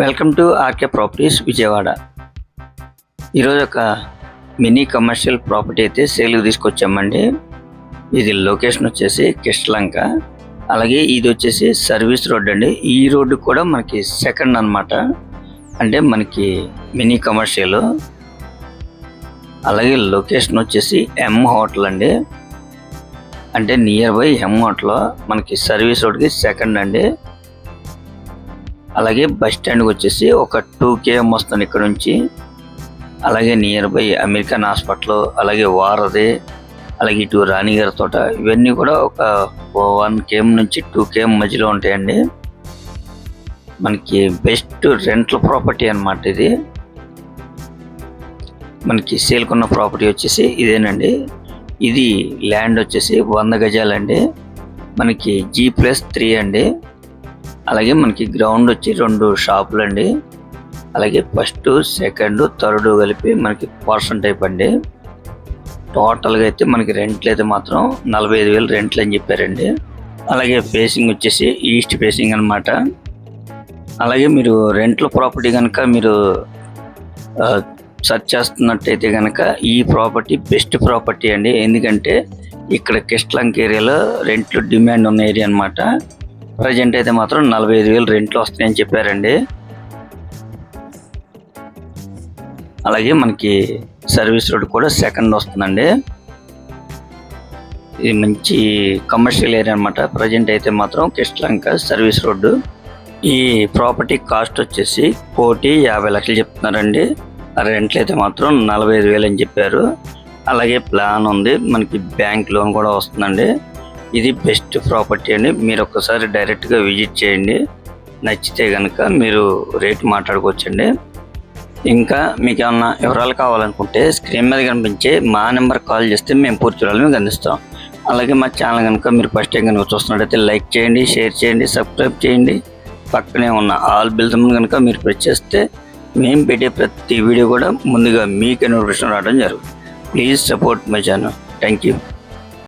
Welcome to R K Properties Vijayawada. ఈరోజు ఒక mini commercial property అయితే సేల్కి తీసుకొచ్చామండి. ఇది లొకేషన్ వచ్చేసి కిష్లంక అలాగే ఇది వచ్చేసి సర్వీస్ రోడ్ అండి. ఈ రోడ్డు కూడా మనకి సెకండ్ అన్నమాట. అంటే మనకి మినీ కమర్షియల్. అలాగే లొకేషన్ వచ్చేసి ఎం హోటల్ అండి. అంటే నియర్ బై ఎం హోటల్. మనకి సర్వీస్ రోడ్కి సెకండ్ అండి. అలాగే బస్ స్టాండ్కి వచ్చేసి ఒక టూ కేఎం వస్తుంది ఇక్కడ నుంచి. అలాగే నియర్ బై అమెరికన్ హాస్పిటల్ అలాగే వారదే అలాగే ఇటు రాణిగారి తోట. ఇవన్నీ కూడా ఒక వన్ కేఎం నుంచి టూ కేఎం మధ్యలో ఉంటాయండి. మనకి బెస్ట్ రెంట్ల ప్రాపర్టీ అనమాట ఇది. మనకి సేల్కున్న ప్రాపర్టీ వచ్చేసి ఇదేనండి. ఇది ల్యాండ్ వచ్చేసి వంద గజాలండి. మనకి జీ ప్లస్ త్రీ అండి. అలాగే మనకి గ్రౌండ్ వచ్చి రెండు షాపులు అండి. అలాగే ఫస్ట్ సెకండ్ థర్డ్ కలిపి మనకి పర్సన్ టైప్ అండి. టోటల్గా అయితే మనకి రెంట్లు అయితే మాత్రం నలభై ఐదు వేలు రెంట్లు అని చెప్పారండి. అలాగే ఫేసింగ్ వచ్చేసి ఈస్ట్ ఫేసింగ్ అన్నమాట. అలాగే మీరు రెంట్ల ప్రాపర్టీ కనుక మీరు సెర్చ్ చేస్తున్నట్టయితే కనుక ఈ ప్రాపర్టీ బెస్ట్ ప్రాపర్టీ అండి. ఎందుకంటే ఇక్కడ కిస్ట్లంక్ ఏరియాలో రెంట్లు డిమాండ్ ఉన్న ఏరియా అన్నమాట. ప్రజెంట్ అయితే మాత్రం నలభై ఐదు వేలు రెంట్లు వస్తాయని చెప్పారండి. అలాగే మనకి సర్వీస్ రోడ్ కూడా సెకండ్ వస్తుందండి. ఇది మంచి కమర్షియల్ ఏరియా అనమాట ప్రజెంట్ అయితే మాత్రం కిష్లంక సర్వీస్ రోడ్డు. ఈ ప్రాపర్టీ కాస్ట్ వచ్చేసి కోటి యాభై లక్షలు చెప్తున్నారండి. రెంట్లు అయితే మాత్రం నలభై ఐదు వేలు అని చెప్పారు. అలాగే ప్లాన్ ఉంది. మనకి బ్యాంక్ లోన్ కూడా వస్తుందండి. ఇది బెస్ట్ ప్రాపర్టీ అని మీరు ఒక్కసారి డైరెక్ట్గా విజిట్ చేయండి. నచ్చితే కనుక మీరు రేట్ మాట్లాడుకోవచ్చండి. ఇంకా మీకు ఏమన్నా వివరాలు కావాలనుకుంటే స్క్రీన్ మీద కనిపించే మా నెంబర్ కాల్ చేస్తే మేము పూర్తి వివరాలు మీకు అందిస్తాం. అలాగే మా ఛానల్ కనుక మీరు ఫస్ట్ టైం కనుక చూస్తున్నట్టయితే లైక్ చేయండి షేర్ చేయండి సబ్స్క్రైబ్ చేయండి. పక్కనే ఉన్న ఆల్ బిల్దమ్ కనుక మీరు ప్రెస్ చేస్తే మేము పెట్టే ప్రతి వీడియో కూడా ముందుగా మీకే నోటిఫికేషన్ రావడం జరుగుతుంది. Please support my channel thank you